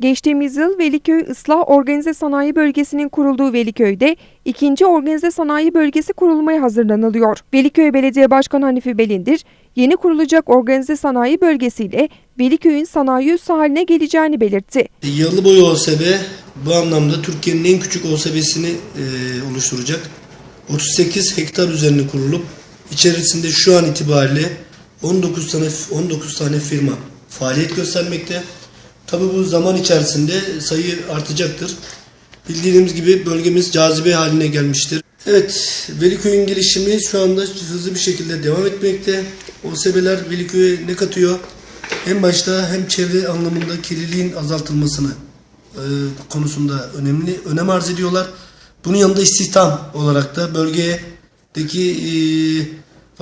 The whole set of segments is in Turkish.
Geçtiğimiz yıl Veliköy Islah Organize Sanayi Bölgesi'nin kurulduğu Veliköy'de ikinci organize sanayi bölgesi kurulmaya hazırlanılıyor. Veliköy Belediye Başkanı Hanifi Belindir, yeni kurulacak organize sanayi bölgesiyle Veliköy'ün sanayi üssü haline geleceğini belirtti. Yalıboy OSB bu anlamda Türkiye'nin en küçük OSB'sini e, oluşturacak. 38 hektar üzerine kurulup içerisinde şu an itibariyle 19 tane 19 tane firma faaliyet göstermekte. Tabi bu zaman içerisinde sayı artacaktır. Bildiğimiz gibi bölgemiz cazibe haline gelmiştir. Evet, Veliköy'ün gelişimi şu anda hızlı bir şekilde devam etmekte. OSB'ler Veliköy'e ne katıyor? En başta hem çevre anlamında kirliliğin azaltılmasını e, konusunda önemli önem arz ediyorlar. Bunun yanında istihdam olarak da bölgedeki e,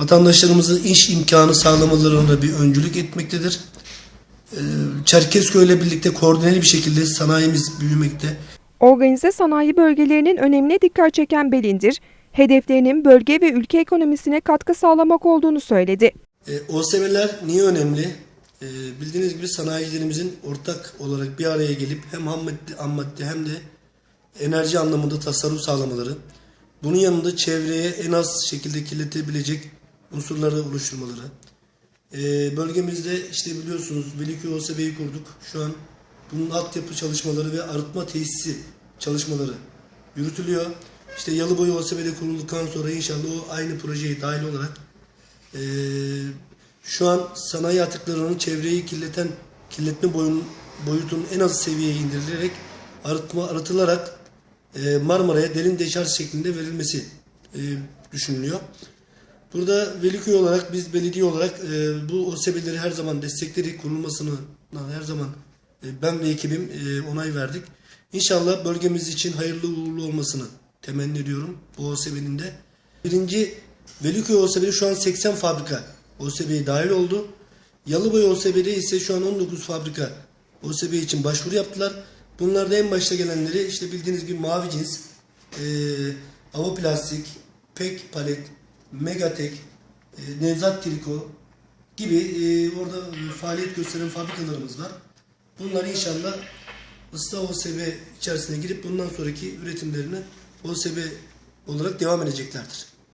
vatandaşlarımızın iş imkanı sağlamalarına bir öncülük etmektedir. E, Çerkezköy ile birlikte koordineli bir şekilde sanayimiz büyümekte. Organize sanayi bölgelerinin önemine dikkat çeken Belindir, hedeflerinin bölge ve ülke ekonomisine katkı sağlamak olduğunu söyledi. E, OSB'ler niye önemli? E, bildiğiniz gibi sanayicilerimizin ortak olarak bir araya gelip hem ham madde, ham madde hem de enerji anlamında tasarruf sağlamaları. Bunun yanında çevreye en az şekilde kirletebilecek unsurları oluşturmaları. E, bölgemizde işte biliyorsunuz Veliköy OSB'yi kurduk. Şu an bunun altyapı çalışmaları ve arıtma tesisi çalışmaları yürütülüyor. İşte Yalıboy OSB'de kurulduktan sonra inşallah o aynı projeye dahil olarak ee, şu an sanayi atıklarının çevreyi kirleten kirletme boyun, boyutunun en az seviyeye indirilerek arıtma arıtılarak e, Marmara'ya derin deşarj şeklinde verilmesi e, düşünülüyor. Burada Veliköy olarak biz belediye olarak e, bu OSB'leri her zaman destekleri kurulmasını her zaman e, ben ve ekibim e, onay verdik. İnşallah bölgemiz için hayırlı uğurlu olmasını temenni ediyorum bu OSB'nin de. Birinci Veliköy OSB'de şu an 80 fabrika OSB'ye dahil oldu. Yalıboy OSB'de ise şu an 19 fabrika OSB için başvuru yaptılar. Bunlarda en başta gelenleri işte bildiğiniz gibi mavi cins, e, Avoplastik, Pek Palet, Megatek, e, Nevzat Triko gibi e, orada faaliyet gösteren fabrikalarımız var. Bunlar inşallah ıslah OSB içerisine girip bundan sonraki üretimlerine OSB olarak devam edeceklerdir.